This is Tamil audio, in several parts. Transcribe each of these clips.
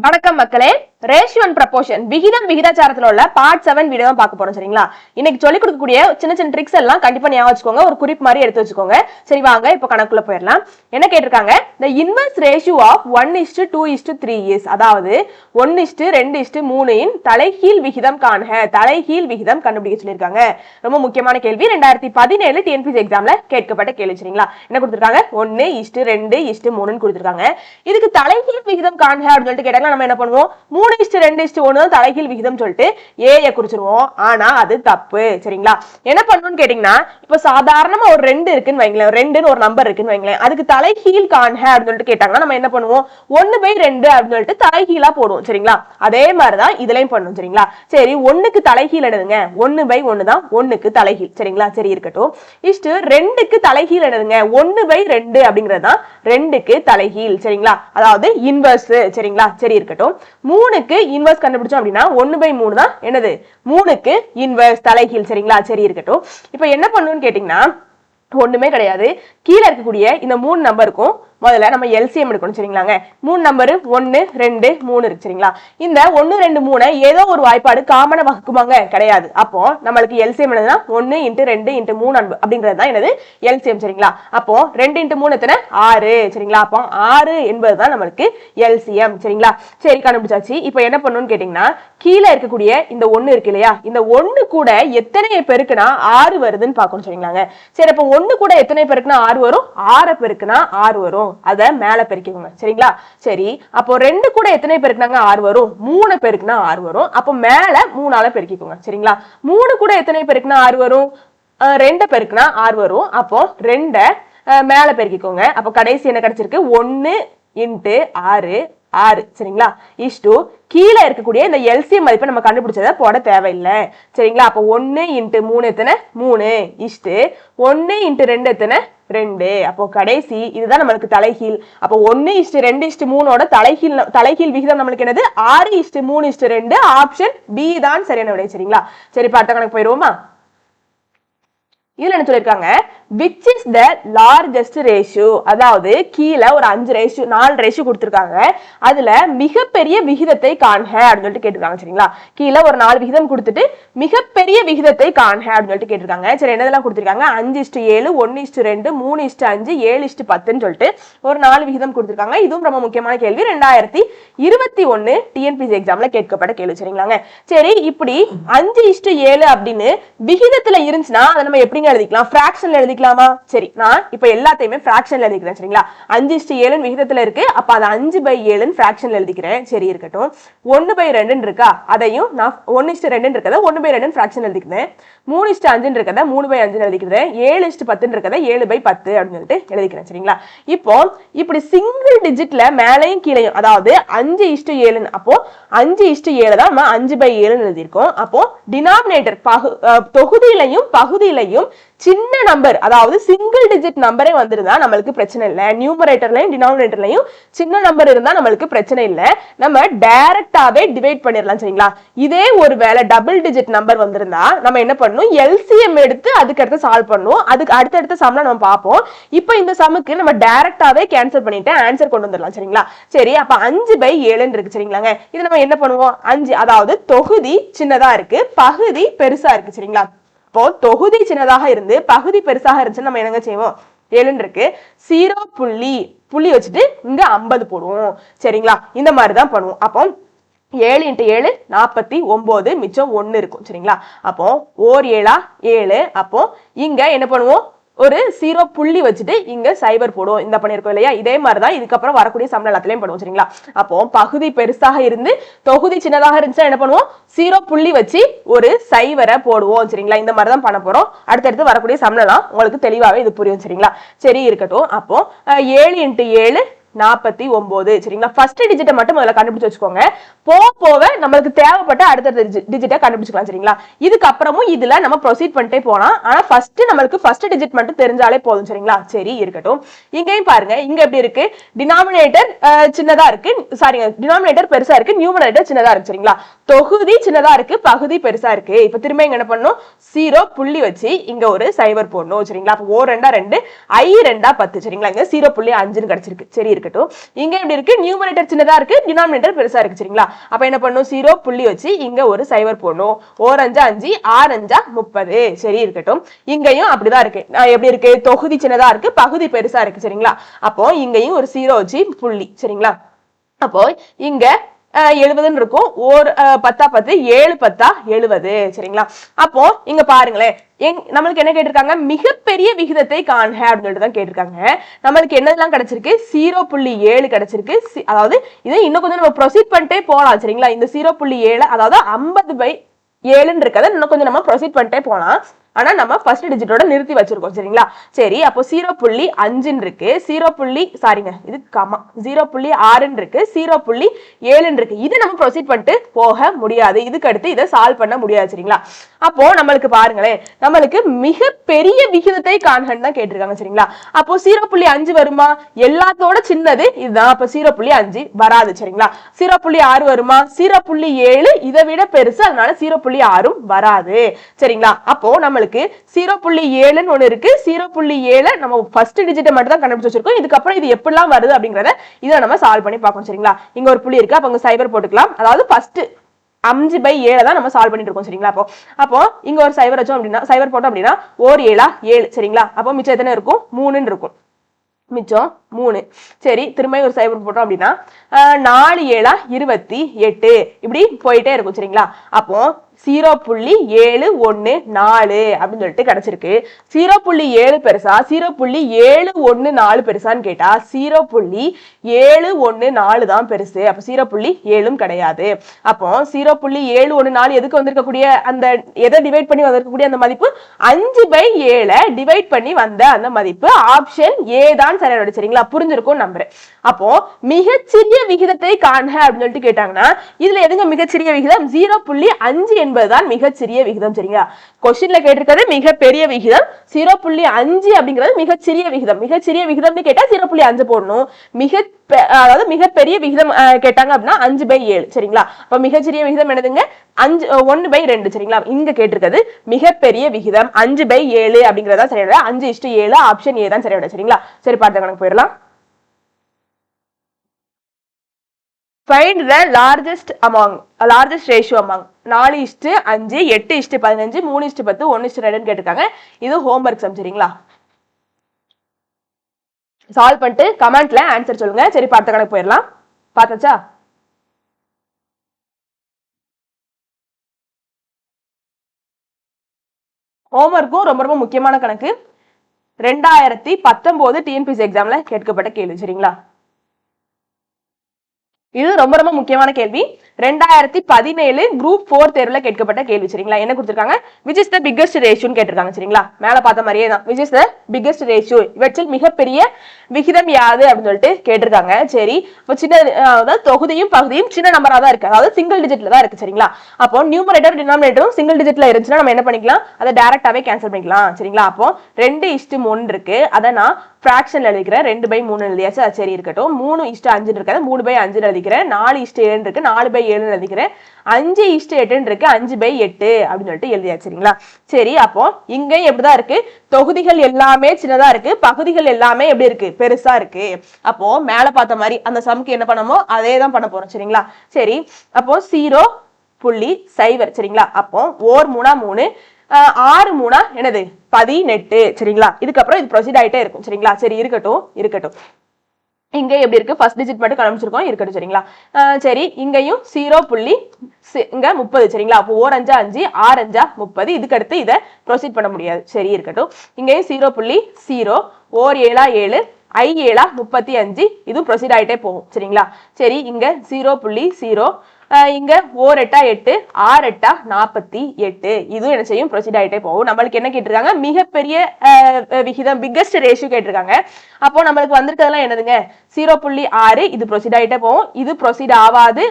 வணக்கம் மக்களே. ரேஷியோ அண்ட் ப்ரப்போர்ஷன் விகிதம் விகிதாச்சாரத்துல உள்ள பார்ட் செவன் வீடியோ பார்க்க போறோம் சரிங்களா? இன்னைக்கு சொல்லிக் கொடுக்கக்கூடிய சின்ன சின்ன ட்ரிக்ஸ் எல்லாம் கண்டிப்பா ஞாபகம் வச்சுக்கோங்க. ஒரு குறிப்பு மாதிரி எடுத்து வச்சுக்கோங்க. சரி வாங்க இப்போ கணக்குள்ள போயிடலாம். என்ன கேட்டிருக்காங்க? இந்த inverse ratio of one is to two is to three is அதாவது ஒன் இஸ்டு ரெண்டு இஸ்டு மூணின் தலைகீழ் விகிதம் காண்க தலைகீழ் விகிதம் கண்டுபிடிக்க சொல்லியிருக்காங்க. ரொம்ப முக்கியமான கேள்வி. ரெண்டாயிரத்தி பதினேழு டிஎன்பிசி எக்ஸாம்ல கேட்கப்பட்ட கேள்வி சரிங்களா? என்ன கொடுத்துருக்காங்க? ஒன்னு இஸ்டு ரெண்டு இஸ்டு மூணுன்னு கொடுத்துருக்காங்க. இதுக்கு தலைகீழ் விகிதம் காண்க அப்படின்னு சொல்லிட்டு கேட்டாங்கன்னா நம்ம என்ன பண்ணுவோம்? மூணு இஸ்டு ரெண்டு இஸ்டு ஒன்று தலைகீழ் விகிதம் சொல்லிட்டு ஏஐ குறிச்சிருவோம். ஆனா அது தப்பு. சரிங்களா? என்ன பண்ணணும்னு கேட்டீங்கன்னா இப்ப சாதாரணமா ஒரு ரெண்டு இருக்குன்னு வைங்களேன். ரெண்டுன்னு ஒரு நம்பர் இருக்குன்னு வைங்களேன். அதுக்கு தலைகீழ் காண்க அப்படின்னு சொல்லிட்டு கேட்டாங்கன்னா நம்ம என்ன பண்ணுவோம்? ஒன்னு பை ரெண்டு அப்படின்னு சொல்லிட்டு தலைகீழா போடுவோம். சரிங்களா? அதே மாதிரிதான் இதுலயும் பண்ணும். சரிங்களா? சரி ஒன்னுக்கு தலைகீழ் எடுதுங்க ஒன்னு பை ஒன்னு தான் ஒன்னுக்கு தலைகீழ். சரிங்களா? சரி இருக்கட்டும். இஷ்டு ரெண்டுக்கு தலைகீழ் எடுதுங்க ஒன்னு பை ரெண்டு அப்படிங்கிறது தான் ரெண்டுக்கு தலைகீழ். சரிங்களா? அதாவது இன்வர்ஸ் சரிங்களா? சரி இருக்கட்டும். மூணுக்கு இன்வர்ஸ் கண்டுபிடிச்சோம் அப்படின்னா ஒன்று பை மூணு தான். என்னது? மூணுக்கு இன்வர்ஸ் தலைகீழ் சரிங்களா? சரி இருக்கட்டும். இப்போ என்ன பண்ணுன்னு கேட்டிங்கன்னா ஒண்ணுமே கிடையாது. கீழே இருக்கக்கூடிய இந்த மூணு நம்பருக்கும் முதல்ல நம்ம எல்சிஎம் எடுக்கணும் சரிங்களாங்க? மூணு நம்பரு ஒன்னு ரெண்டு மூணு இருக்கு சரிங்களா? இந்த ஒன்னு ரெண்டு மூணு ஏதோ ஒரு வாய்ப்பாடு காமன வகுக்குமாங்க? கிடையாது. அப்போ நம்மளுக்கு எல்சிஎம் என்னதுன்னா ஒன்னு இன்ட்டு ரெண்டு இன்ட்டு மூணு அன்பு அப்படிங்கிறது தான் என்னது எல்சிஎம் சரிங்களா? அப்போ ரெண்டு இன்ட்டு மூணு எத்தனை? ஆறு சரிங்களா? அப்போ ஆறு என்பது தான் நம்மளுக்கு எல்சிஎம் சரிங்களா? சரி கண்டுபிடிச்சாச்சு. இப்போ என்ன பண்ணணும்னு கேட்டிங்கன்னா கீழே இருக்கக்கூடிய இந்த ஒன்னு இருக்கு இல்லையா? இந்த ஒன்னு கூட எத்தனை பெருக்குனா ஆறு வருதுன்னு பார்க்கணும் சரிங்களாங்க? சரி அப்போ ஒன்னு கூட எத்தனை பெருக்குனா ஆறு வரும்? ஆறை பெருக்குனா ஆறு வரும். அதை மேல பெருக்கிக்கோங்க. சரிங்களா? சரி அப்போ ரெண்டு கூட எத்தனை பெருக்குனாங்க ஆறு வரும். மூணு பெருக்குனா ஆறு வரும். அப்போ மேல மூணால பெருக்கிக்கோங்க. சரிங்களா? மூணு கூட எத்தனை பெருக்குனா ஆறு வரும்? ரெண்டை பெருக்குனா ஆறு வரும். அப்போ ரெண்டை மேலே மேல பெருக்கிக்கோங்க. அப்போ கடைசி என்ன கிடைச்சிருக்கு? ஒன்னு இன்ட்டு ஆறு ஆறு. சரிங்களா? இஷ்டு கீழே இருக்கக்கூடிய இந்த எல்சிஎம் மதிப்பை நம்ம கண்டுபிடிச்சதை போட தேவையில்லை. சரிங்களா? அப்போ ஒன்னு இன்ட்டு மூணு எத்தனை? மூணு. இஷ்டு ஒன்னு இன்ட்டு ரெண்டு எத்தனை? ரெண்டு. அப்போ கடைசி இதுதான் நம்மளுக்கு தலைகீழ். அப்போ ஒன்னு இஷ்டு ரெண்டு இஷ்டு மூணோட தலைகீழ் தலைகீழ் விகிதம் நம்மளுக்கு என்னது? ஆறு இஷ்டு மூணு இஷ்டு ரெண்டு ஆப்ஷன் பி தான் சரியான விடை சரிங்களா? சரி பார்த்த கணக்கு போயிருவோமா இதுல என்ன சொல்லிருக்காங்க? Which is the largest ratio அதாவது கீழே ஒரு அஞ்சு ரேஷியோ நாலு ரேஷியோ கொடுத்துருக்காங்க. அதுல மிகப்பெரிய விகிதத்தை காண்க அப்படின்னு சொல்லிட்டு கேட்டிருக்காங்க சரிங்களா? கீழே ஒரு நாலு விகிதம் கொடுத்துட்டு மிகப்பெரிய விகிதத்தை காண்க அப்படின்னு சொல்லிட்டு கேட்டிருக்காங்க. சரி என்னதெல்லாம் கொடுத்துருக்காங்க? அஞ்சு இஷ்டு ஏழு ஒன்னு இஷ்டு ரெண்டு மூணு இஷ்டு அஞ்சு ஏழு இஷ்டு பத்துன்னு சொல்லிட்டு ஒரு நாலு விகிதம் கொடுத்துருக்காங்க. இதுவும் ரொம்ப முக்கியமான கேள்வி. ரெண்டாயிரத்தி இருபத்தி ஒன்னு டிஎன்பிசி எக்ஸாம்ல கேட்கப்பட்ட கேள்வி சரிங்களாங்க? சரி இப்படி அஞ்சு இஷ்டு ஏழு அப்படின்னு விகிதத்துல இருந்துச்சுன்னா அதை நம்ம எப்படிங்க எழுதிக்கலாம்? ஃபிராக்ஷன்ல எழுதிக்கலாமா சரி நான் இப்ப எல்லாத்தையுமே ஃபிராக்ஷன்ல எழுதிக்கிறேன் சரிங்களா? அஞ்சு இஷ்டு ஏழுன்னு விகிதத்துல இருக்கு அப்ப அதை அஞ்சு பை ஏழுன்னு ஃபிராக்ஷன்ல எழுதிக்கிறேன். சரி இருக்கட்டும். ஒன்னு பை ரெண்டுன்னு இருக்கா? அதையும் நான் ஒன்னு இஷ்டு ரெண்டுன்னு இருக்கதை ஒன்னு பை ரெண்டுன்னு ஃப்ராக்ஷன் எழுதிக்கிறேன். மூணு இஷ்டு அஞ்சுன்னு இருக்கதை மூணு பை அஞ்சுன்னு எழுதிக்கிறேன். ஏழு இஷ்டு பத்துன்னு இருக்கதை ஏழு பை பத்து அப்படின்னு சொல்லிட்டு எழுதிக்கிறேன் சரிங்களா? இப்போ இப்படி சிங்கிள் டிஜிட்ல மேலையும் கீழையும் அதாவது அஞ்சு இஷ்டு ஏழுன்னு அப்போ அஞ்சு இஷ்டு ஏழு தான் நம்ம அஞ்சு பை ஏழுன்னு எழுதியிருக்கோம். அப்போ டினாமினேட்டர் பகு தொகுதியிலையும் பகுதியிலையும் சின்ன நம்பர் அதாவது சிங்கிள் டிஜிட் நம்பரே வந்திருந்தா நம்மளுக்கு பிரச்சனை இல்லை. நியூமரேட்டர்லையும் டினாமினேட்டர்லையும் சின்ன நம்பர் இருந்தா நம்மளுக்கு பிரச்சனை இல்லை. நம்ம டைரக்டாவே டிவைட் பண்ணிடலாம் சரிங்களா? இதே ஒரு வேளை டபுள் டிஜிட் நம்பர் வந்திருந்தா நம்ம என்ன பண்ணணும் எல்சிஎம் எடுத்து அதுக்கு அடுத்து சால்வ் பண்ணும் அதுக்கு அடுத்தடுத்த சம்ல நம்ம பார்ப்போம். இப்போ இந்த சமுக்கு நம்ம டைரக்டாவே கேன்சல் பண்ணிட்டு ஆன்சர் கொண்டு வந்துடலாம் சரிங்களா? சரி அப்ப அஞ்சு பை ஏழுன்னு இருக்கு சரிங்களாங்க. இது நம்ம என்ன பண்ணுவோம்? அஞ்சு அதாவது தொகுதி சின்னதா இருக்கு பகுதி பெருசா இருக்கு சரிங்களா? இப்போ தொகுதி சின்னதாக இருந்து பகுதி பெருசாக இருந்துச்சுன்னு நம்ம என்னங்க செய்வோம்? ஏழுன்னு இருக்கு புள்ளி புள்ளி வச்சுட்டு இங்க ஐம்பது போடுவோம். சரிங்களா? இந்த மாதிரி தான் பண்ணுவோம். அப்போ ஏழு இன்ட்டு ஏழு நாற்பத்தி ஒம்பது மிச்சம் ஒன்று இருக்கும். சரிங்களா? அப்போ ஓர் ஏழா ஏழு. அப்போ இங்க என்ன பண்ணுவோம்? ஒரு ஜீரோ புள்ளி வச்சுட்டு இங்க சைபர் போடுவோம் இந்த பண்ணிருக்கோம் இல்லையா? இதே மாதிரி தான் இதுக்கப்புறம் வரக்கூடிய சம்பளம் எல்லாத்துலயும் பண்ணுவோம் சரிங்களா? அப்போ பகுதி பெருசாக இருந்து தொகுதி சின்னதாக இருந்துச்சுன்னா என்ன பண்ணுவோம்? ஜீரோ புள்ளி வச்சு ஒரு சைவரை போடுவோம் சரிங்களா? இந்த மாதிரி தான் பண்ண போறோம். அடுத்தடுத்து வரக்கூடிய சம்பளம் உங்களுக்கு தெளிவாவே இது புரியும் சரிங்களா? சரி இருக்கட்டும். அப்போ ஏழு இன்ட்டு ஏழு நாற்பத்தி ஒன்பது சரிங்களா? ஃபர்ஸ்ட் டிஜிட்டை மட்டும் முதல்ல கண்டுபிடிச்சு வச்சுக்கோங்க. போக போக நம்மளுக்கு தேவைப்பட்ட அடுத்த டிஜிட்டை கண்டுபிடிச்சிக்கலாம் சரிங்களா? இதுக்கப்புறமும் இதுல நம்ம ப்ரொசீட் பண்ணிட்டே போகலாம். ஆனா ஃபர்ஸ்ட் நம்மளுக்கு ஃபர்ஸ்ட் டிஜிட் மட்டும் தெரிஞ்சாலே போதும் சரிங்களா? சரி இருக்கட்டும். இங்கேயும் பாருங்க. இங்க எப்படி இருக்கு? டினாமினேட்டர் சின்னதா இருக்கு. சாரிங்க டினாமினேட்டர் பெருசா இருக்கு. நியூமினேட்டர் சின்னதா இருக்கு சரிங்களா? தொகுதி சின்னதா இருக்கு பகுதி பெருசா இருக்கு. இப்ப திரும்ப இங்க என்ன பண்ணணும்? சீரோ புள்ளி வச்சு இங்க ஒரு சைபர் போடணும் சரிங்களா? அப்போ ஓ ரெண்டா ரெண்டு ஐ ரெண்டா பத்து சரிங்களா? இங்க சீரோ புள்ளி அஞ்சுன்னு கிடைச்சிருக்கு. சரி இருக்கட்டும். இங்க எப்படி இருக்கு? நியூமரேட்டர் சின்னதா இருக்கு டினாமினேட்டர் பெருசா இருக்கு சரிங்களா? அப்ப என்ன பண்ணும்? ஜீரோ புள்ளி வச்சு இங்க ஒரு சைவர் போடணும். ஓர் அஞ்சா அஞ்சு ஆறு அஞ்சா முப்பது. சரி இருக்கட்டும். இங்கேயும் அப்படிதான் இருக்கு. எப்படி இருக்கு? தொகுதி சின்னதா இருக்கு பகுதி பெருசா இருக்கு சரிங்களா? அப்போ இங்கேயும் ஒரு ஜீரோ வச்சு புள்ளி சரிங்களா? அப்போ இங்க எழுபதுன்னு இருக்கும். ஒரு பத்தா பத்து ஏழு பத்தா எழுபது சரிங்களா? அப்போ இங்க பாருங்களேன். எங் நம்மளுக்கு என்ன கேட்டிருக்காங்க? மிகப்பெரிய விகிதத்தை காண்க அப்படின்னு சொல்லிட்டு தான் கேட்டிருக்காங்க. நம்மளுக்கு என்னதெல்லாம் கிடைச்சிருக்கு? ஜீரோ புள்ளி ஏழு கிடைச்சிருக்கு. அதாவது இதை இன்னும் கொஞ்சம் நம்ம ப்ரொசீட் பண்ணிட்டே போகலாம் சரிங்களா? இந்த ஜீரோ புள்ளி ஏழு அதாவது ஐம்பது பை ஏழுன்னு இருக்கிறத இன்னும் கொஞ்சம் நம்ம ப்ரொசீட் பண்ணிட்டே போகலாம் ஆனா நம்ம ஃபர்ஸ்ட் டிஜிட்டோட நிறுத்தி வச்சிருக்கோம் சரிங்களா? சரி அப்போ ஜீரோ புள்ளி அஞ்சுன்னு இருக்கு. ஜீரோ புள்ளி சாரிங்க இது கமா ஜீரோ புள்ளி ஆறுன்னு இருக்கு. ஜீரோ புள்ளி ஏழுன்னு இருக்கு. இதை நம்ம ப்ரொசீட் பண்ணிட்டு போக முடியாது. இதுக்கு அடுத்து இதை சால்வ் பண்ண முடியாது சரிங்களா? அப்போ நம்மளுக்கு பாருங்களேன் நம்மளுக்கு மிக பெரிய விகிதத்தை காண்கன்னு தான் கேட்டிருக்காங்க சரிங்களா? அப்போ ஜீரோ புள்ளி அஞ்சு வருமா? எல்லாத்தோட சின்னது இதுதான். அப்போ ஜீரோ புள்ளி அஞ்சு வராது சரிங்களா? ஜீரோ புள்ளி ஆறு வருமா? ஜீரோ புள்ளி ஏழு இதை விட பெருசு அதனால ஜீரோ புள்ளி ஆறும் வராது சரிங்களா? அப்போ நம்மளுக்கு ஜீரோ புள்ளி ஏழுன்னு ஒன்று இருக்கு. ஜீரோ புள்ளி ஏழு நம்ம ஃபர்ஸ்ட் டிஜிட்டை மட்டும் தான் கண்டுபிடிச்சு வச்சிருக்கோம். இதுக்கப்புறம் இது எப்படிலாம் வருது அப்படிங்கிறத இதை நம்ம சால்வ் பண்ணி பார்க்கணும் சரிங்களா? இங்க ஒரு புள்ளி இருக்கு. அப்போ அங்க சைபர் போட்டுக்கலாம். அதாவது ஃபர்ஸ்ட் அஞ்சு பை ஏழை தான் நம்ம சால்வ் பண்ணிட்டு இருக்கோம் சரிங்களா? அப்போ அப்போ இங்க ஒரு சைபர் வச்சோம் அப்படின்னா சைபர் போட்டோம் அப்படின்னா ஓர் ஏழா ஏழு சரிங்களா? அப்போ மிச்சம் எத்தனை இருக்கும்? மூணுன்னு இருக்கும். மிச்சம் மூணு. சரி திரும்ப ஒரு சைபர் போட்டோம் அப்படின்னா நாலு ஏழா இருபத்தி எட்டு. இப்படி போயிட்டே இருக்கும் சரிங்களா? அப்போ ஜீரோ புள்ளி ஏழு ஒன்று நாலு அப்படின்னு சொல்லிட்டு கிடச்சிருக்கு. ஜீரோ புள்ளி ஏழு பெருசா ஜீரோ புள்ளி ஏழு ஒன்று நாலு பெருசான்னு கேட்டா ஜீரோ புள்ளி ஏழு ஒன்று நாலு தான் பெருசு. அப்போ ஜீரோ புள்ளி ஏழும் கிடையாது. அப்போ ஜீரோ புள்ளி ஏழு ஒன்று நாலு எதுக்கு வந்திருக்கக்கூடிய அந்த எதை டிவைட் பண்ணி வந்திருக்கக்கூடிய அந்த மதிப்பு? அஞ்சு பை ஏழை டிவைட் பண்ணி வந்த அந்த மதிப்பு ஆப்ஷன் ஏ தான் சரியான சரிங்களா? புரிஞ்சிருக்கும் நம்புறேன். அப்போ மிகச்சிறிய விகிதத்தை காண்க அப்படின்னு சொல்லிட்டு கேட்டாங்கன்னா இதுல எதுங்க மிகச்சிறிய விகிதம்? ஜீரோ புள்ளி அஞ்சு என்பதுதான் மிகச்சிறிய விகிதம் சரிங்களா? கொஸ்டின்ல கேட்டிருக்கிறது மிகப்பெரிய விகிதம். ஜீரோ புள்ளி அஞ்சு அப்படிங்கிறது மிகச்சிறிய விகிதம். மிகச்சிறிய விகிதம்னு கேட்டா ஜீரோ புள்ளி அஞ்சு போடணும். மிக அதாவது மிகப்பெரிய விகிதம் கேட்டாங்க அப்படின்னா அஞ்சு பை ஏழு சரிங்களா? அப்ப மிகச்சிறிய விகிதம் என்னதுங்க? அஞ்சு ஒன்னு பை ரெண்டு சரிங்களா? இங்க கேட்டிருக்கிறது மிகப்பெரிய விகிதம். அஞ்சு பை ஏழு அப்படிங்கறதா சரியோட அஞ்சு இஷ்டு ஏழு ஆப்ஷன் ஏ தான் சரியோட சரிங்களா? சரி பார்த்த கணக்கு போயிடலாம். Find the largest among largest ratio among நாலு இஷ்டு அஞ்சு எட்டு இஷ்டு பதினஞ்சு மூணு இஷ்டு பத்து ஒன்னு இஷ்டு ரெண்டுன்னு கேட்டிருக்காங்க. இது ஹோம்ஒர்க் சம் சரிங்களா? சால்வ் பண்ணிட்டு கமெண்ட்ல ஆன்சர் சொல்லுங்க. சரி பார்த்த கணக்கு போயிடலாம். பார்த்தாச்சா? ஹோம்ஒர்க்கும் ரொம்ப ரொம்ப முக்கியமான கணக்கு. ரெண்டாயிரத்தி பத்தொன்பது டிஎன்பிசி எக்ஸாம்ல கேட்கப்பட்ட கேள்வி சரிங்களா? இது ரொம்ப ரொம்ப முக்கியமான கேள்வி. ரெண்டாயிரத்தி பதினேழு குரூப் ஃபோர் தேர்வுல கேட்கப்பட்ட கேள்வி சரிங்களா? என்ன கொடுத்துருக்காங்க? விச் இஸ் த பிக்கஸ்ட் ரேஷியோன்னு கேட்டிருக்காங்க சரிங்களா? மேல பார்த்த மாதிரியே தான். Which is the biggest ratio இவற்றில் மிகப்பெரிய விகிதம் யாது அப்படின்னு சொல்லிட்டு கேட்டிருக்காங்க. சரி இப்போ சின்ன அதாவது தொகுதியும் பகுதியும் சின்ன நம்பரா தான் இருக்கு. அதாவது சிங்கிள் டிஜிட்ல தான் இருக்கு சரிங்களா? அப்போ நியூமரேட்டர் டினாமினேட்டரும் சிங்கிள் டிஜிட்ல இருந்துச்சுன்னா நம்ம என்ன பண்ணிக்கலாம்? அதை டேரக்டாவே கேன்சல் பண்ணிக்கலாம் சரிங்களா? அப்போ ரெண்டு இஷ்டு மூணு இருக்கு. அதை நான் ஃப்ராக்ஷன் எழுதிக்கிறேன். ரெண்டு பை மூணு எழுதியாச்சு. அது சரி இருக்கட்டும். மூணு இஷ்டு அஞ்சு இருக்காது மூணு பை அஞ்சு எழுதிக்கிறேன். நாலு இஷ்டு ஏழு இருக்கு. நாலு பை ஏழுன்னு எழுதிக்கிறேன். அஞ்சு இஷ்ட எட்டுன்னு இருக்கு. அஞ்சு பை எட்டு அப்படின்னு சொல்லிட்டு எழுதியாச்சு சரிங்களா? சரி அப்போ இங்கேயும் எப்படிதான் இருக்கு? தொகுதிகள் எல்லாமே சின்னதா இருக்கு. பகுதிகள் எல்லாமே எப்படி இருக்கு? பெருசா இருக்கு. அப்போ மேல பார்த்த மாதிரி அந்த சமுக்கு என்ன பண்ணமோ அதே தான் பண்ண போறோம் சரிங்களா? சரி அப்போ சீரோ புள்ளி சைவர் சரிங்களா? அப்போ ஓர் மூணா மூணு ஆறு மூணா என்னது? பதினெட்டு சரிங்களா? இதுக்கப்புறம் இது ப்ரொசீட் ஆயிட்டே இருக்கும் சரிங்களா? சரி இருக்கட்டும் இருக்கட்டும். இங்க எப்படி இருக்கு? ஃபர்ஸ்ட் டிஜிட் மட்டும் காமிச்சிருக்கோம் இருக்கட்டும் சரிங்களா? சரி இங்கேயும் ஜீரோ புள்ளி இங்கே இங்க முப்பது சரிங்களா? அப்போ ஓர் அஞ்சா அஞ்சு ஆறு அஞ்சா முப்பது. இதுக்கு அடுத்து இதை ப்ரொசீட் பண்ண முடியாது. சரி இருக்கட்டும். இங்கேயும் ஜீரோ புள்ளி ஜீரோ ஓர் ஏழா ஏழு ஐ ஏழா முப்பத்தி அஞ்சு. இதுவும் ப்ரொசீட் ஆகிட்டே போகும் சரிங்களா? சரி இங்க ஜீரோ புள்ளி ஜீரோ இங்க ஓர் எட்டா எட்டு ஆறு எட்டா. நாற்பத்தி எட்டு இதுவும் என்ன செய்யும்? ப்ரொசீட் ஆகிட்டே போகும். நம்மளுக்கு என்ன கேட்டிருக்காங்க? மிகப்பெரிய விகிதம் பிக்கஸ்ட் ரேஷியோ கேட்டிருக்காங்க. அப்போ நம்மளுக்கு வந்திருக்கிறதுலாம் என்னதுங்க? ஜீரோ புள்ளி ஆறு. இது ப்ரொசீட் ஆகிட்டே போகும். இது ப்ரொசீட் ஆகாது.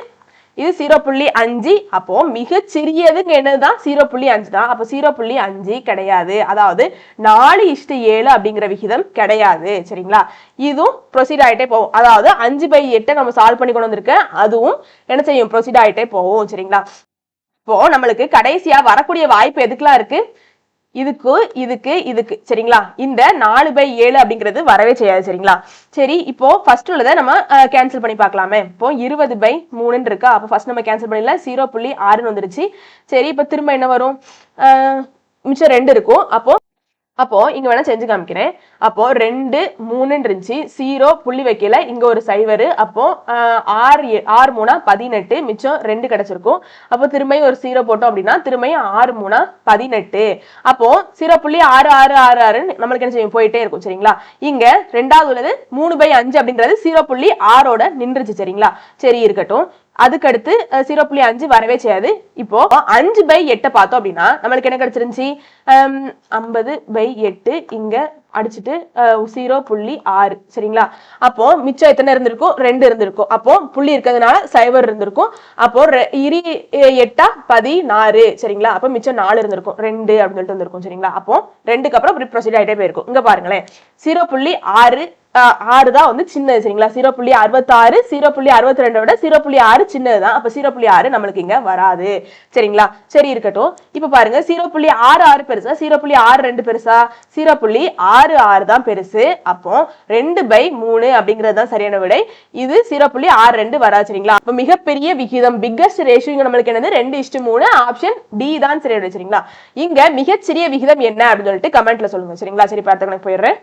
இது ஜீரோ புள்ளி அஞ்சு. அப்போ மிக சிறியதுங்க என்னதுதான்? ஜீரோ புள்ளி அஞ்சு தான். அப்போ ஜீரோ புள்ளி அஞ்சு கிடையாது. அதாவது நாலு இஷ்டு ஏழு அப்படிங்கிற விகிதம் கிடையாது. சரிங்களா? இதுவும் ப்ரொசீட் ஆகிட்டே போகும். அதாவது அஞ்சு பை எட்டை நம்ம சால்வ் பண்ணி கொண்டு வந்திருக்கேன் அதுவும் என்ன செய்யும்? ப்ரொசீட் ஆகிட்டே போகும். சரிங்களா? இப்போ நம்மளுக்கு கடைசியா வரக்கூடிய வாய்ப்பு எதுக்கெல்லாம் இருக்கு? இதுக்கு இதுக்கு இதுக்கு. சரிங்களா? இந்த நாலு பை ஏழு அப்படிங்கிறது வரவே செய்யாது சரிங்களா? சரி இப்போ ஃபர்ஸ்ட் உள்ளதை நம்ம கேன்சல் பண்ணி பார்க்கலாமே. இப்போ இருபது பை மூணுன்னு இருக்கா? அப்போ ஃபர்ஸ்ட் நம்ம கேன்சல் பண்ணிடலாம். ஜீரோ புள்ளி ஆறுன்னு வந்துருச்சு. சரி இப்போ திரும்ப என்ன வரும்? மிச்சம் ரெண்டு இருக்கும். அப்போ அப்போ இங்க வேணா செஞ்சு காமிக்கிறேன். அப்போ ரெண்டு மூணுன்னு இருந்துச்சு சீரோ புள்ளி வைக்கல. இங்க ஒரு சைவரு அப்போ ஆஹ், ஆறு ஆறு மூணா பதினெட்டு மிச்சம் ரெண்டு கிடைச்சிருக்கும். அப்போ திரும்பியும் ஒரு சீரோ போட்டோம் அப்படின்னா திரும்பியும் ஆறு மூணா பதினெட்டு. அப்போ சீரோ புள்ளி ஆறு ஆறு ஆறு ஆறுன்னு நம்மளுக்கு என்ன செய்யும்? போயிட்டே இருக்கும் சரிங்களா? இங்க ரெண்டாவது உள்ளது மூணு பை அஞ்சு அப்படின்றது சீரோ புள்ளி ஆறோட நின்றுச்சு சரிங்களா? சரி இருக்கட்டும். அதுக்கடுத்து ஜீரோ புள்ளி அஞ்சு வரவே செய்யாது. இப்போ அஞ்சு பை எட்டை பார்த்தோம் அப்படின்னா நம்மளுக்கு என்ன கிடைச்சிருந்துச்சு? ஐம்பது பை எட்டு இங்க அடிச்சுட்டு ஜீரோ புள்ளி ஆறு. சரிங்களா? அப்போ மிச்சம் எத்தனை இருந்திருக்கும்? ரெண்டு இருந்திருக்கும். அப்போ புள்ளி இருக்கிறதுனால சைவர் இருந்திருக்கும். அப்போ ரெ- எட்டா பதினாறு. சரிங்களா? அப்போ மிச்சம் நாலு இருந்திருக்கும். ரெண்டு அப்படின்னு சொல்லிட்டு வந்திருக்கும் சரிங்களா? அப்போ ரெண்டுக்கு அப்புறம் ப்ரொசீட் ஆகிட்டே போயிருக்கும். இங்க பாருங்களேன். ஜீரோ புள்ளி ஆறு ஆறு தான் வந்து சின்னது சரிங்களா? ஜீரோ புள்ளி அறுபத்தாறு ஜீரோ புள்ளி அறுபத்தி ரெண்டை விட ஜீரோ புள்ளி ஆறு சின்னது தான். அப்போ ஜீரோ புள்ளி ஆறு நம்மளுக்கு இங்க வராது சரிங்களா? சரி இருக்கட்டும். இப்போ பாருங்க ஜீரோ புள்ளி ஆறு ஆறு பெருசா ஜீரோ புள்ளி ஆறு ரெண்டு பெருசா? ஜீரோ புள்ளி ஆறு ஆறு தான் பெருசு. அப்போ ரெண்டு பை மூணு அப்படிங்கிறது தான் சரியான விடை. இது ஜீரோ புள்ளி ஆறு ரெண்டு வராது சரிங்களா? அப்போ மிகப்பெரிய விகிதம் பிக்கஸ்ட் ரேஷியோ இங்க நம்மளுக்கு என்னது? ரெண்டு இஷ்டு மூணு ஆப்ஷன் டி தான் சரியான விடை சரிங்களா? இங்க மிகச்சிறிய விகிதம் என்ன அப்படின்னு சொல்லிட்டு கமெண்ட்ல சொல்லுங்க சரிங்களா? சரி பார்த்து கணக்கு போயிடுறேன்.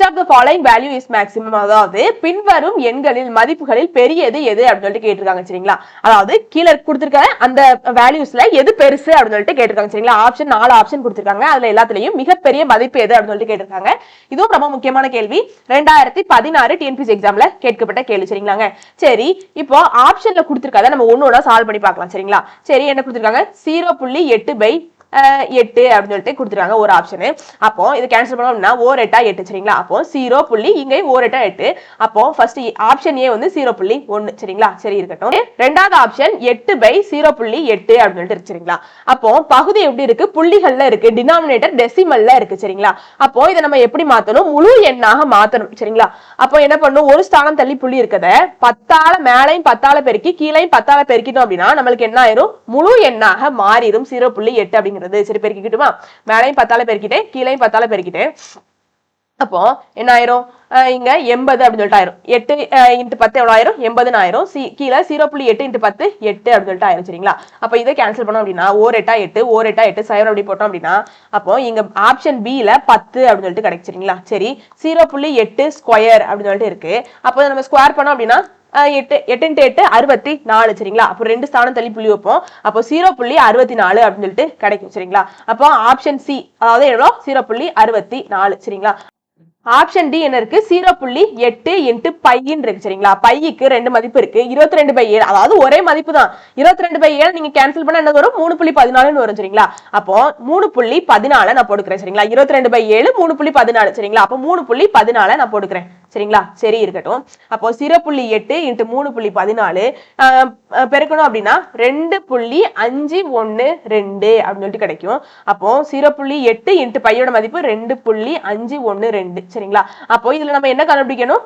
Which of the following value is maximum. அதாவது பின்வரும் எண்களில் மதிப்புகளில் பெரியது எது அப்படின்னு சொல்லிட்டு கேட்டிருக்காங்க சரிங்களா? அதாவது கீழே கொடுத்துருக்காங்க அந்த வேல்யூஸ்ல எது பெருசு அப்படின்னு சொல்லிட்டு கேட்டிருக்காங்க சரிங்களா? ஆப்ஷன் நாலு ஆப்ஷன் கொடுத்துருக்காங்க. அதுல எல்லாத்துலயும் மிகப்பெரிய மதிப்பு எது அப்படின்னு சொல்லிட்டு கேட்டிருக்காங்க. இதுவும் ரொம்ப முக்கியமான கேள்வி. ரெண்டாயிரத்தி பதினாறு டிஎன்பிசி எக்ஸாம்ல கேட்கப்பட்ட கேள்வி சரிங்களாங்க? சரி இப்போ ஆப்ஷன்ல கொடுத்துருக்காத நம்ம ஒன்னோட சால்வ் பண்ணி பார்க்கலாம் சரிங்களா? சரி என்ன கொடுத்துருக்காங்க? ஜீரோ புள்ளி எட்டு பை எட்டு அப்படின்னு சொல்லிட்டு கொடுத்துருக்காங்க ஒரு ஆப்ஷனு அப்போ இது கேன்சல் பண்ணோம்னா ஓர் எட்டா எட்டு சரிங்களா? அப்போ ஜீரோ புள்ளி இங்கே ஓர் எட்டா எட்டு. அப்போ ஃபர்ஸ்ட் ஆப்ஷன் ஏ வந்து ஜீரோ புள்ளி ஒன்னு சரிங்களா? சரி இருக்கட்டும். ரெண்டாவது ஆப்ஷன் எட்டு பை ஜீரோ புள்ளி எட்டு அப்படின்னு சொல்லிட்டு சரிங்களா? அப்போ பகுதி எப்படி இருக்கு? புள்ளிகள்ல இருக்கு டினாமினேட்டர் டெசிமல்ல இருக்கு சரிங்களா? அப்போ இதை நம்ம எப்படி மாத்தணும்? முழு எண்ணாக மாத்தணும் சரிங்களா? அப்போ என்ன பண்ணும்? ஒரு ஸ்தானம் தள்ளி புள்ளி இருக்கத பத்தால மேலையும் பத்தால பெருக்கி கீழையும் பத்தால பெருக்கிட்டோம் அப்படின்னா நம்மளுக்கு என்ன ஆயிரும்? முழு எண்ணாக மாறிடும் ஜீரோ புள்ளி எட்டு அப்படிங்கிறது. சரி பெருக்கிக்கிட்டுமா? மேலையும் பத்தால பெருக்கிட்டேன் கீழையும் பத்தால பெருக்கிட்டேன். அப்போ என்ன ஆயிரும்? இங்க எண்பது அப்படின்னு சொல்லிட்டு ஆயிரும். எட்டு இன்ட்டு பத்து எவ்வளோ ஆயிரும்? எண்பதுன்னு ஆயிரும். சி கீழே ஜீரோ புள்ளி எட்டு இன்ட்டு பத்து எட்டு அப்படின்னு சொல்லிட்டு ஆயிரும் சரிங்களா? அப்போ இதை கேன்சல் பண்ணோம் அப்படின்னா ஓர் எட்டா எட்டு ஓர் எட்டா எட்டு சைவர் அப்படி போட்டோம் அப்படின்னா அப்போ இங்க ஆப்ஷன் பில பத்து அப்படின்னு சொல்லிட்டு கிடைச்சிருங்களா சரிங்களா? சரி ஜீரோ புள்ளி எட்டு ஸ்கொயர் அப்படின்னு சொல்லிட்டு இருக்கு. அப்போ நம்ம ஸ்கொயர் பண்ணோம் அப்படின்னா எட்டு எட்டு இன்ட்டு எட்டு அறுபத்தி நாலு சரிங்களா? அப்போ ரெண்டு ஸ்தானம் தள்ளி புள்ளி வைப்போம். அப்போ ஜீரோ புள்ளி அறுபத்தி நாலு அப்படின்னு சொல்லிட்டு கிடைக்கும் சரிங்களா? அப்போ ஆப்ஷன் சி அதாவது எவ்வளோ? ஜீரோ புள்ளி அறுபத்தி நாலு சரிங்களா? ஆப்ஷன் டி என்ன இருக்கு? ஜீரோ புள்ளி எட்டு இன்ட்டு பையின்னு இருக்கு சரிங்களா? பைக்கு ரெண்டு மதிப்பு இருக்கு. இருபத்தி ரெண்டு பை ஏழு அதாவது ஒரே மதிப்பு தான். இருபத்தி ரெண்டு பை ஏழு நீங்க கேன்சல் பண்ண என்ன வரும்? மூணு புள்ளி பதினாலுன்னு வரும் சரிங்களா? அப்போ மூணு புள்ளி பதினாலு நான் போட்டுக்கிறேன் சரிங்களா? இருபத்தி ரெண்டு பை ஏழு மூணு புள்ளி பதினாலு சரிங்களா? அப்போ மூணு புள்ளி பதினாலு நான் போட்டுக்கிறேன். சரிங்களா? சரி இருக்கட்டும். அப்போ ஜீரோ புள்ளி எட்டு இன்ட்டு மூணு புள்ளி பதினாலு அஹ் பெருக்கணும் அப்படின்னா ரெண்டு புள்ளி அஞ்சு ஒன்று ரெண்டு அப்படின்னு சொல்லிட்டு கிடைக்கும். அப்போ ஜீரோ புள்ளி எட்டு இன்ட்டு பையோட மதிப்பு ரெண்டு புள்ளி அஞ்சு ஒன்று ரெண்டு. சரிங்களா? அப்போ இதுல நம்ம என்ன கண்டுபிடிக்கணும்?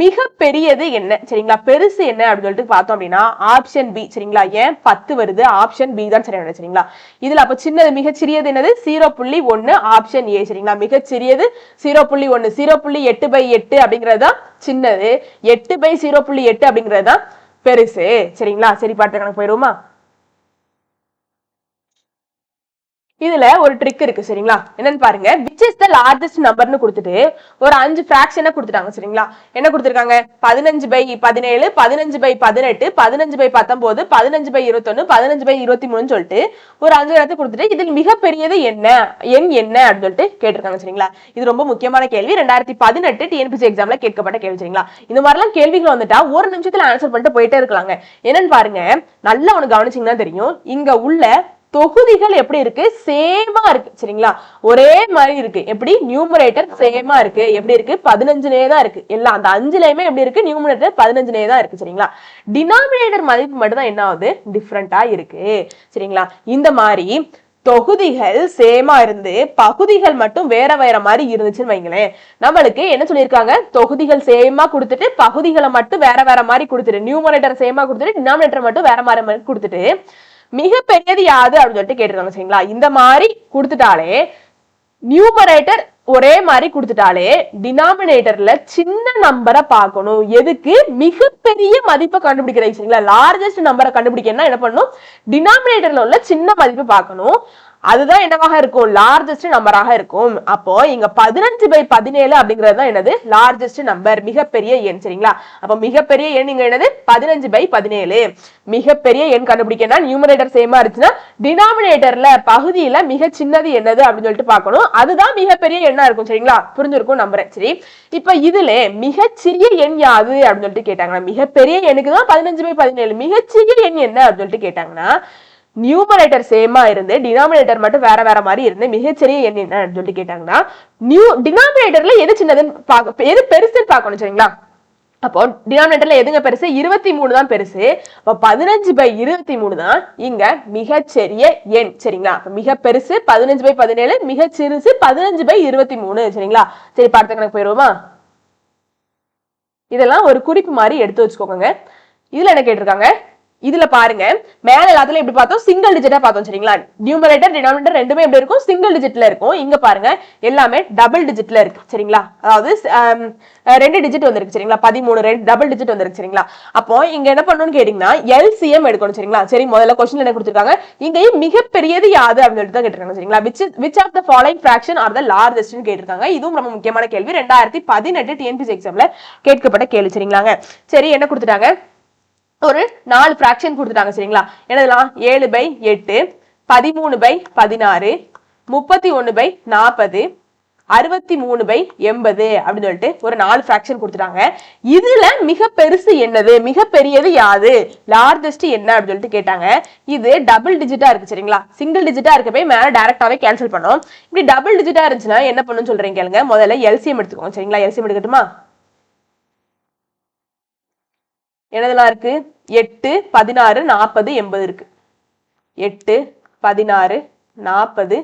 மிக பெரியது என்ன? சரிங்களா? பெருசு என்ன அப்படின்னு சொல்லிட்டு பார்த்தோம் அப்படின்னா ஆப்ஷன் பி சரிங்களா? ஏன் பத்து வருது? ஆப்ஷன் பி தான் சரியான சரிங்களா? இதுல அப்ப சின்னது மிகச்சிறியது என்னது? ஜீரோ புள்ளி ஒன்னு ஆப்ஷன் ஏ சரிங்களா? மிகச்சிறியது ஜீரோ புள்ளி ஒன்னு ஜீரோ புள்ளி எட்டு பை எட்டு அப்படிங்கிறது தான் சின்னது. எட்டு பை ஜீரோ புள்ளி எட்டு அப்படிங்கிறது தான் பெருசு. சரிங்களா? சரி பாட்டு கணக்கு போயிருமா இதுல ஒரு ட்ரிக் இருக்கு சரிங்களா? என்னன்னு பாருங்க. விச் இஸ் த லார்ஜஸ்ட் நம்பர்னு கொடுத்துட்டு ஒரு அஞ்சு ஃபிராக்ஷனை கொடுத்துட்டாங்க சரிங்களா? என்ன கொடுத்துருக்காங்க? பதினஞ்சு பை பதினேழு பதினஞ்சு பை பதினெட்டு பதினஞ்சு பை பத்தொன்பது பதினஞ்சு பை இருபத்தொன்னு பதினஞ்சு பை இருபத்தி மூணுன்னு சொல்லிட்டு ஒரு அஞ்சு இடத்தை கொடுத்துட்டு இதில் மிகப்பெரியது என்ன? எண் என்ன? அப்படின்னு சொல்லிட்டு கேட்டிருக்காங்க சரிங்களா? இது ரொம்ப முக்கியமான கேள்வி. ரெண்டாயிரத்தி பதினெட்டு டிஎன்பிசி எக்ஸாம்ல கேட்கப்பட்ட கேள்வி சரிங்களா? இந்த மாதிரிலாம் கேள்விகள் வந்துட்டா ஒரு நிமிஷத்துல ஆன்சர் பண்ணிட்டு போயிட்டே இருக்கலாங்க. என்னன்னு பாருங்க. நல்லா ஒன்று கவனிச்சிங்கன்னா தெரியும். இங்க உள்ள தொகுதிகள் எப்படி இருக்கு? சேமா இருக்கு. சரிங்களா? ஒரே மாதிரி இருக்கு. எப்படி? நியூமரேட்டர் சேமா இருக்கு. எப்படி இருக்கு? பதினஞ்சுனே தான் இருக்கு. எல்லாம் அந்த அஞ்சுலயுமே எப்படி இருக்கு? நியூமரேட்டர் பதினஞ்சுனே தான் இருக்கு. சரிங்களா? டினாமினேட்டர் மதிப்பு மட்டும் தான் என்ன ஆகுது? டிஃப்ரெண்டா இருக்கு. சரிங்களா? இந்த மாதிரி தொகுதிகள் சேமா இருந்து பகுதிகள் மட்டும் வேற வேற மாதிரி இருந்துச்சுன்னு வைங்களேன். நம்மளுக்கு என்ன சொல்லியிருக்காங்க? தொகுதிகள் சேமா கொடுத்துட்டு பகுதிகளை மட்டும் வேற வேற மாதிரி கொடுத்துட்டு நியூமரேட்டர் சேமா கொடுத்துட்டு டினாமினேட்டர் மட்டும் வேற மாதிரி மாதிரி கொடுத்துட்டு மிகப்பெரியது யாது அப்படின்னு சொல்லிட்டு கேட்டிருக்காங்க சரிங்களா? இந்த மாதிரி கொடுத்துட்டாலே நியூமரேட்டர் ஒரே மாதிரி கொடுத்துட்டாலே டினாமினேட்டர்ல சின்ன நம்பரை பார்க்கணும். எதுக்கு? மிகப்பெரிய மதிப்பை கண்டுபிடிக்கிறது சரிங்களா? லார்ஜஸ்ட் நம்பரை கண்டுபிடிக்கணும்னா என்ன பண்ணணும்? டினாமினேட்டர்ல உள்ள சின்ன மதிப்பு பார்க்கணும். அதுதான் என்னவாக இருக்கும்? லார்ஜஸ்ட் நம்பராக இருக்கும். அப்போ இங்க பதினஞ்சு பை பதினேழு அப்படிங்கிறது தான் என்னது? லார்ஜஸ்ட் நம்பர் மிகப்பெரிய எண் சரிங்களா? அப்போ மிகப்பெரிய எண் இங்க என்னது? பதினஞ்சு பை பதினேழு. மிகப்பெரிய எண் கண்டுபிடிக்கனா நியூமரேட்டர் சேமா இருந்துச்சுன்னா டினாமினேட்டர்ல பகுதியில மிக சின்னது என்னது அப்படின்னு சொல்லிட்டு பார்க்கணும். அதுதான் மிகப்பெரிய எண்ணா இருக்கும் சரிங்களா? புரிஞ்சிருக்கும் நம்புறேன் சரி. இப்ப இதுல மிகச்சிறிய எண் யாது அப்படின்னு சொல்லிட்டு கேட்டாங்கன்னா மிகப்பெரிய எண்ணுக்கு தான் பதினஞ்சு பை பதினேழு. மிகச்சிறிய எண் என்ன அப்படின்னு சொல்லிட்டு கேட்டாங்கன்னா நியூமரேட்டர் சேமா இருந்து டினாமினேட்டர் மட்டும் வேற வேற மாதிரி இருந்து மிகச்சிறிய எண் என்ன சொல்லிட்டு கேட்டாங்கன்னா நியூ டினாமினேட்டர்ல எது சின்னதுன்னு பார்க்க எது பெருசுன்னு பார்க்கணும் சரிங்களா? அப்போ டினாமினேட்டர்ல எதுங்க பெருசு? இருபத்தி மூணு தான் பெருசு. அப்போ பதினஞ்சு பை இருபத்தி மூணு தான் இங்க மிகச்சிறிய எண் சரிங்களா? அப்போ மிக பெருசு பதினஞ்சு பை பதினேழு மிக சிறுசு பதினஞ்சு பை இருபத்தி மூணு சரிங்களா? சரி பார்த்த கணக்கு போயிடுவோமா? இதெல்லாம் ஒரு குறிப்பு மாதிரி எடுத்து வச்சுக்கோங்க. இதுல என்ன கேட்டிருக்காங்க? இதுல பாருங்க மேல எல்லாத்துல எப்படி பார்த்தோம்? சிங்கிள் டிஜிட்டா பார்த்தோம் சரிங்களா? நியூமரேட்டர் டினாமினேட்டர் ரெண்டுமே எப்படி இருக்கும்? சிங்கிள் டிஜிட்ல இருக்கும். இங்க பாருங்க எல்லாமே டபுள் டிஜிட்ல இருக்கு சரிங்களா? அதாவது ரெண்டு டிஜிட் வந்துருக்கு சரிங்களா? பதிமூணு ரெண்டு டபுள் டிஜிட் வந்துருக்கு சரிங்களா? அப்போ இங்க என்ன பண்ணணும்னு கேட்டீங்கன்னா எல்சிஎம் எடுக்கணும் சரிங்களா? சரி முதல்ல கொஸ்டின் என்ன கொடுத்துருக்காங்க? இங்கேயும் மிகப்பெரியது யாது அப்படின்னு சொல்லிட்டு தான் கேட்டிருக்காங்க சரிங்களா? Which which of the following fraction are the லார்ஜஸ்ட்னு கேட்டிருக்காங்க. இதுவும் ரொம்ப முக்கியமான கேள்வி. ரெண்டாயிரத்தி பதினெட்டு டிஎன்பிசி எக்ஸாம்ல கேட்கப்பட்ட கேள்வி சரிங்களாங்க. சரி என்ன கொடுத்துட்டாங்க? ஒரு நாலு ஃப்ராக்ஷன் கொடுத்துட்டாங்க சரிங்களா? என்னதுலாம்? ஏழு பை எட்டு பதிமூணு பை பதினாறு முப்பத்தி ஒன்று பை நாற்பது அறுபத்தி மூணு பை எண்பது அப்படின்னு சொல்லிட்டு ஒரு நாலு ஃப்ராக்ஷன் கொடுத்துட்டாங்க. இதுல மிக பெருசு என்னது? மிக பெரியது யாது லார்ஜஸ்ட் என்ன அப்படின்னு சொல்லிட்டு கேட்டாங்க. இது டபுள் டிஜிட்டா இருக்கு சரிங்களா? சிங்கிள் டிஜிட்டா இருக்க போய் மேல டேரக்டாவே கேன்சல் பண்ணோம். இப்படி டபுள் டிஜிட்டா இருந்துச்சுன்னா என்ன பண்ணுன்னு சொல்றீங்க கேளுங்க. முதல்ல எல்சிஎம் எடுத்துக்கோங்க சரிங்களா? எல்சிஎம் எடுக்கட்டுமா? என்னதெல்லாம் இருக்கு? எட்டு பதினாறு நாற்பது எண்பது இருக்கு. எட்டு பதினாறு நாற்பது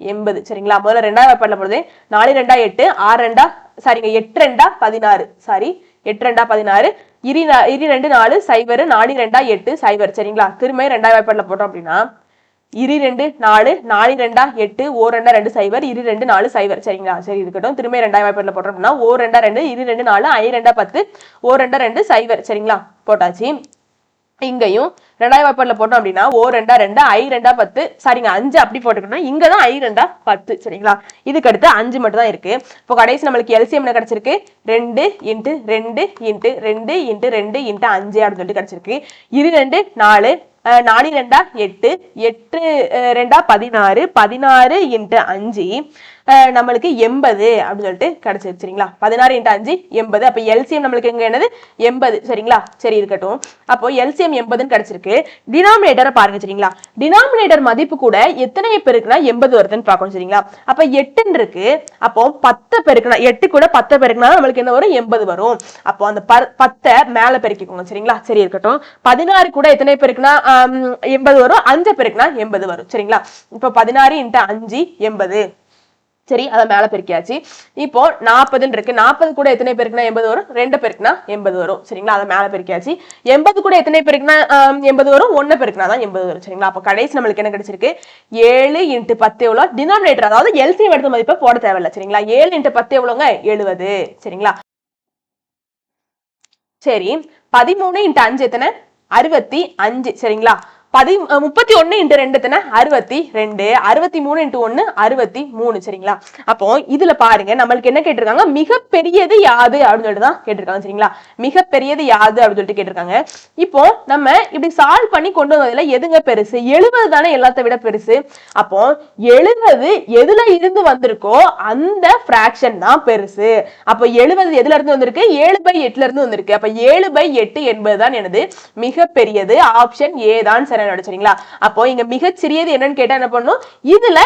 எண்பது. சரிங்களா? முதல்ல ரெண்டாவது வாய்ப்பாடுல போடுது நாலு ரெண்டா எட்டு ஆறு ரெண்டா சாரிங்க எட்டு ரெண்டா பதினாறு. சாரி எட்டு ரெண்டா பதினாறு. இரு இரு ரெண்டு நாலு சைபர் நாலு ரெண்டா எட்டு சைபர் சரிங்களா? திரும்ப ரெண்டாவது வாய்ப்பாடுல போட்டோம் அப்படின்னா இரு ரெண்டு நாலு நாலு ரெண்டா எட்டு ஓ ரெண்டா ரெண்டு சைபர் இரு ரெண்டு நாலு சைபர் சரிங்களா? சரி இருக்கட்டும். திரும்ப ரெண்டாயிரம் வாய்ப்பில் போட்டோம் அப்படின்னா ஓ ரெண்டா ரெண்டு இரு ரெண்டு நாலு ஐ ரெண்டா பத்து ஓ ரெண்டா ரெண்டு சைபர் சரிங்களா? போட்டாச்சு. இங்கேயும் ரெண்டாயிரம் வாய்ப்பில் போட்டோம் அப்படின்னா ஓ ரெண்டா ரெண்டு ஐ ரெண்டா பத்து. சரிங்க அஞ்சு அப்படி போட்டுக்கணும் இங்கே தான் ஐ ரெண்டா பத்து. சரிங்களா? இதுக்கு அடுத்து அஞ்சு மட்டும் தான் இருக்கு. இப்போ கடைசி நம்மளுக்கு எல்சிஎம் என்ன கிடைச்சிருக்கு? ரெண்டு இன்ட்டு ரெண்டு இன்ட்டு ரெண்டு இன்ட்டு ரெண்டு இன்ட்டு அஞ்சு அப்படின்னு சொல்லிட்டு கிடைச்சிருக்கு. இரு ரெண்டு நாலு நாலு ரெண்டா எட்டு எட்டு ரெண்டா பதினாறு பதினாறு இன்ட்டு அஞ்சு. நம்மளுக்கு எண்பது அப்படின்னு சொல்லிட்டு கிடச்சிருக்கு சரிங்களா? பதினாறு இன்ட்டு அஞ்சு எண்பது. அப்போ எல்சிஎம் நம்மளுக்கு எங்க என்னது? எண்பது சரிங்களா? சரி இருக்கட்டும். அப்போ எல்சிஎம் எண்பதுன்னு கிடைச்சிருக்கு. டினாமினேட்டரை பாருங்க சரிங்களா? டினாமினேட்டர் மதிப்பு கூட எத்தனை பெருக்குனா எண்பது வருதுன்னு பார்க்கணும் சரிங்களா? அப்போ எட்டுன்னு இருக்கு. அப்போ பத்து பெருக்குனா எட்டு கூட பத்து பெருக்குனா நம்மளுக்கு என்ன வரும்? எண்பது வரும். அப்போ அந்த பத்தை மேலே பெருக்கிக்கோங்க சரிங்களா? சரி இருக்கட்டும். பதினாறு கூட எத்தனை பெருக்குனா எண்பது வரும்? அஞ்சு பெருக்குனா எண்பது வரும் சரிங்களா? இப்போ பதினாறு இன்ட்டு அஞ்சு எண்பது. சரி அதை மேலே பெருக்கியாச்சு. இப்போ நாற்பதுன்னு இருக்கு நாற்பது கூட எத்தனை பேருக்குனா எண்பது வரும்? ரெண்டு பேருக்குனா எண்பது வரும். சரிங்களா? அதை மேலே பெருக்கியாச்சு. எண்பது கூட எத்தனை பேருக்குனா எண்பது வரும்? ஒன்னு பேருக்குனா தான் எண்பது வரும். சரிங்களா? அப்போ கடைசி நம்மளுக்கு என்ன கிடைச்சிருக்கு? ஏழு இன்ட்டு பத்து எவ்வளோ? டினாமினேட்டர் அதாவது எல்சிஎம் எடுத்த மதிப்பை போட தேவையில்லை. சரிங்களா? ஏழு இன்ட்டு பத்து எவ்வளோங்க? எழுபது சரிங்களா? சரி. பதிமூணு இன்ட்டு அஞ்சு எத்தனை? அறுபத்தி அஞ்சு. சரிங்களா? பதி முப்பத்தி ஒன்று இன்ட்டு ரெண்டு தானே? அறுபத்தி ரெண்டு. அறுபத்தி மூணு இன்ட்டு ஒன்று அறுபத்தி மூணு. சரிங்களா? அப்போ இதுல பாருங்க நம்மளுக்கு என்ன கேட்டிருக்காங்க? மிகப்பெரியது யாது அப்படின்னு சொல்லிட்டு தான் கேட்டிருக்காங்க சரிங்களா? மிகப்பெரியது யாது அப்படின்னு சொல்லிட்டு கேட்டிருக்காங்க. இப்போ நம்ம இப்படி சால்வ் பண்ணி கொண்டு வந்ததுல எதுங்க பெருசு? எழுபது தானே எல்லாத்த விட பெருசு. அப்போ எழுபது எதுல இருந்து வந்திருக்கோ அந்த ஃப்ராக்ஷன் தான் பெருசு. அப்போ எழுபது எதுல இருந்து வந்திருக்கு? ஏழு பை எட்டுல இருந்து வந்திருக்கு. அப்ப ஏழு பை எட்டு என்பது தான் எனது மிகப்பெரியது. ஆப்ஷன் ஏ தான் சரி சரிங்களா அப்போ இங்க மிக சிறியது என்னன்னு கேட்டா என்ன பண்ணும் இதுல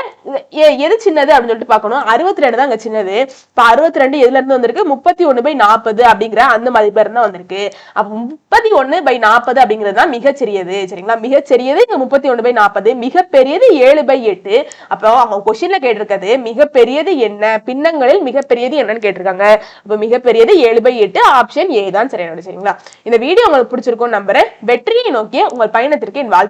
எது சின்னது அப்படின்னு சொல்லிட்டு பார்க்கணும். அறுபத்தி ரெண்டு தான் அங்க சின்னது. இப்ப அறுபத்தி ரெண்டு எதுல இருந்து வந்திருக்கு? முப்பத்தி ஒண்ணு பை நாற்பது அப்படிங்கிற அந்த மதிப்பு இருந்தா வந்திருக்கு. அப்ப முப்பத்தி ஒண்ணு பை நாற்பது அப்படிங்கிறது தான் மிகச் சிறியது சரிங்களா? மிகச்சிறியது இங்க முப்பத்தி ஒண்ணு பை நாற்பது மிகப்பெரியது ஏழு பை எட்டு. அப்போ அவங்க கொஸ்டின்ல கேட்டிருக்கிறது மிகப்பெரியது என்ன? பின்னங்களில் மிகப்பெரியது என்னன்னு கேட்டிருக்காங்க. அப்ப மிகப்பெரியது ஏழு பை எட்டு. ஆப்ஷன் ஏ தான் சரியான சரிங்களா? இந்த வீடியோ உங்களுக்கு பிடிச்சிருக்கும் நம்புறேன். வெற்றியை நோக்கிய உங்கள் பயணத்திற்கு என் வாழ்த்து